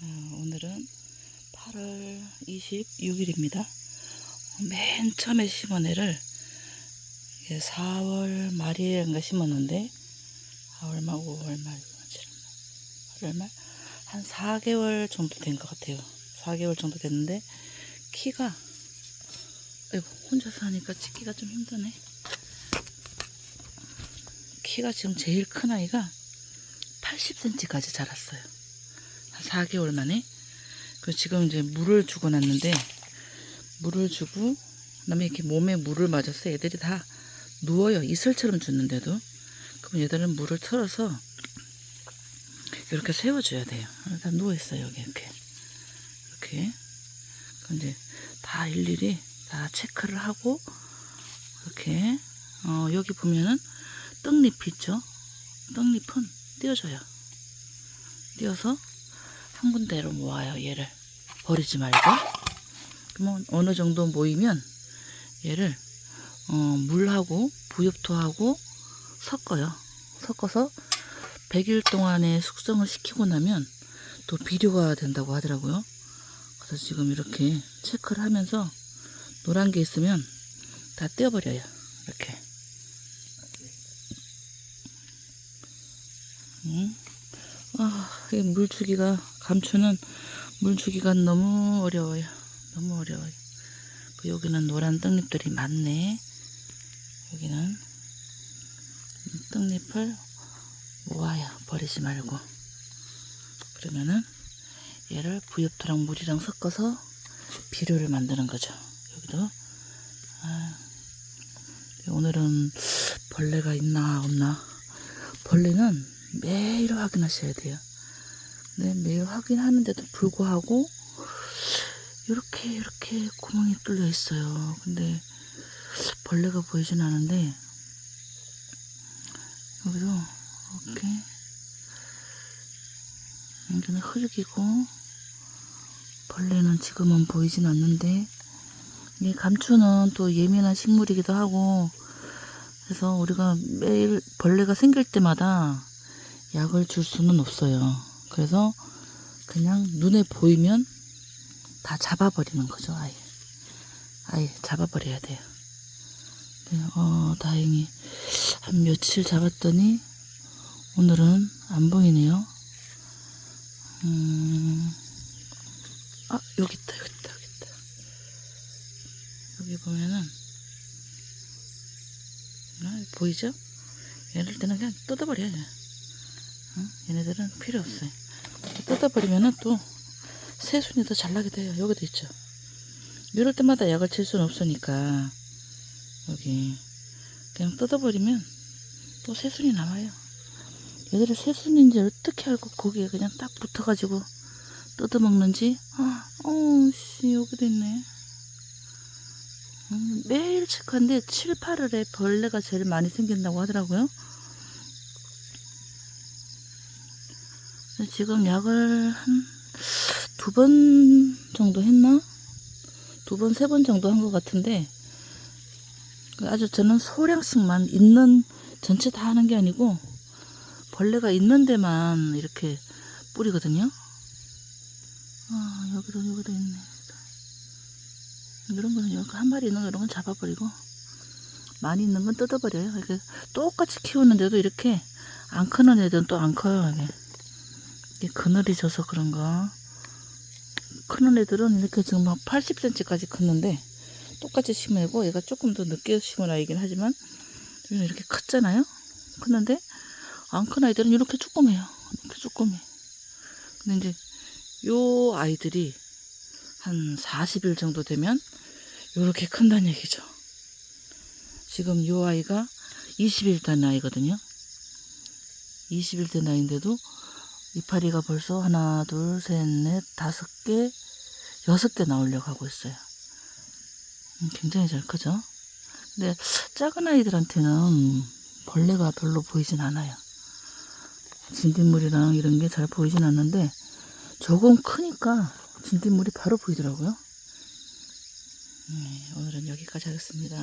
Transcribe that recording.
어, 오늘은 8월 26일입니다. 맨 처음에 심은 애를 4월 말인가 심었는데 4월 말, 5월 말, 6월, 7월 말, 8월 말, 한 4개월 정도 된 것 같아요. 4개월 정도 됐는데 키가 아이고 혼자서 하니까 찍기가 좀 힘드네. 키가 지금 제일 큰 아이가 80cm까지 자랐어요. 한 4개월 만에. 그 지금 이제 물을 주고 놨는데 물을 주고 그다음에 이렇게 몸에 물을 맞아서 애들이 다 누워요. 이슬처럼 줬는데도. 그럼 얘들은 물을 틀어서 이렇게 세워줘야 돼요. 다 누워 있어요. 여기 이렇게 이렇게. 그럼 이제 다 일일이 다 체크를 하고 이렇게 어, 여기 보면은 떡잎 있죠? 떡잎은 띄워줘요. 띄워서 한 군데로 모아요. 얘를 버리지 말고. 그러면 어느 정도 모이면 얘를 어, 물하고 부엽토하고 섞어요. 섞어서 100일 동안에 숙성을 시키고 나면 또 비료가 된다고 하더라고요. 그래서 지금 이렇게 체크를 하면서 노란 게 있으면 다 떼어버려요. 이렇게. 응? 아, 이 물주기가, 감추는 물주기가 너무 어려워요. 너무 어려워요. 그 여기는 노란 떡잎들이 많네. 여기는 떡잎을 모아요. 버리지 말고. 그러면은 얘를 부엽토랑 물이랑 섞어서 비료를 만드는 거죠. 여기도. 아, 오늘은 벌레가 있나 없나. 벌레는 매일 확인하셔야 돼요. 네, 매일 확인하는데도 불구하고 이렇게 이렇게 구멍이 뚫려 있어요. 근데 벌레가 보이진 않은데 여기도 이렇게 여기는 흙이고 벌레는 지금은 보이진 않는데 이 감초는 또 예민한 식물이기도 하고 그래서 우리가 매일 벌레가 생길 때마다 약을 줄 수는 없어요. 그래서 그냥 눈에 보이면 다 잡아버리는 거죠, 아예. 아예 잡아버려야 돼요. 네, 어, 다행히 한 며칠 잡았더니 오늘은 안 보이네요. 음, 아, 여기 있다, 여기 있다, 여기 있다. 여기 보면은, 아, 보이죠? 때는 그냥 뜯어버려야 돼. 응? 얘네들은 필요 없어요. 뜯어버리면은 또 새순이 더 잘 나게 돼요. 여기도 있죠. 이럴 때마다 약을 칠 수는 없으니까 여기 그냥 뜯어버리면 또 새순이 남아요. 얘들이 새순인지 어떻게 알고 거기에 그냥 딱 붙어가지고 뜯어먹는지 아, 어우씨 여기도 있네. 음, 매일 체크한데 7, 8월에 벌레가 제일 많이 생긴다고 하더라고요. 지금 약을 한 두 번 정도 했나? 두 번, 세 번 정도 한 것 같은데, 아주 저는 소량씩만 있는, 전체 다 하는 게 아니고, 벌레가 있는 데만 이렇게 뿌리거든요. 아, 여기도, 여기도 있네. 이런 거는 이렇게 한 마리 있는 거 이런 건 잡아버리고, 많이 있는 건 뜯어버려요. 이렇게 똑같이 키우는데도 이렇게 안 크는 애들은 또 안 커요, 이게. 이게 그늘이 져서 그런가. 크는 애들은 이렇게 지금 막 80cm까지 컸는데 똑같이 심으고 얘가 조금 더 늦게 심은 아이긴 하지만 이렇게 컸잖아요. 컸는데 안 큰 아이들은 이렇게 조그매요. 이렇게 조그매. 근데 이제 요 아이들이 한 40일 정도 되면 이렇게 큰다는 얘기죠. 지금 요 아이가 20일 된 아이거든요. 20일 된 아이인데도 이파리가 벌써 하나, 둘, 셋, 넷, 다섯 개, 여섯 개 나오려고 하고 있어요. 음, 굉장히 잘 크죠? 근데 작은 아이들한테는 벌레가 별로 보이진 않아요. 진딧물이랑 이런 게 잘 보이진 않는데 조금 크니까 진딧물이 바로 보이더라고요. 네, 오늘은 여기까지 하겠습니다.